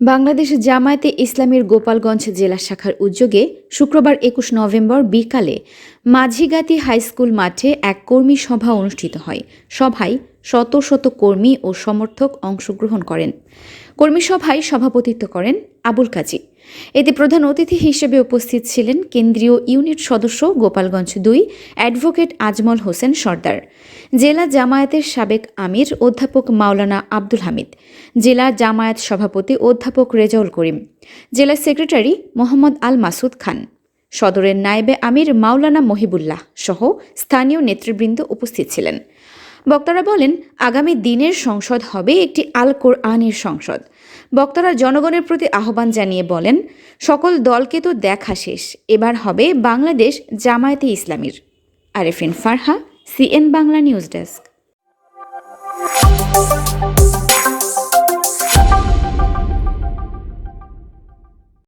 বাংলাদেশ জামায়াতে ইসলামীর গোপালগঞ্জ জেলা শাখার উদ্যোগে শুক্রবার একুশ নভেম্বর বিকালে মাঝিগাতি হাইস্কুল মাঠে এক কর্মী সভা অনুষ্ঠিত হয়। সভায় শত শত কর্মী ও সমর্থক অংশগ্রহণ করেন। কর্মী সভায় সভাপতিত্ব করেন আবুল কাজী। এতে প্রধান অতিথি হিসেবে উপস্থিত ছিলেন কেন্দ্রীয় ইউনিট সদস্য গোপালগঞ্জ দুই, অ্যাডভোকেট আজমল হোসেন সর্দার, জেলা জামায়াতের সাবেক আমির অধ্যাপক মাওলানা আব্দুল হামিদ, জেলা জামায়াত সভাপতি অধ্যাপক রেজাউল করিম, জেলা সেক্রেটারি মোহাম্মদ আল মাসুদ খান, সদরের নায়েবে আমির মাওলানা মহিবুল্লাহ সহ স্থানীয় নেতৃবৃন্দ উপস্থিত ছিলেন। বক্তারা বলেন, আগামী দিনের সংসদ হবে একটি আল কোরআনের সংসদ। বক্তারা জনগণের প্রতি আহ্বান জানিয়ে বলেন, সকল দলকে তো দেখা শেষ, এবার হবে বাংলাদেশ জামায়াতে ইসলামীর। Arefin Farha, CN Bangla news desk.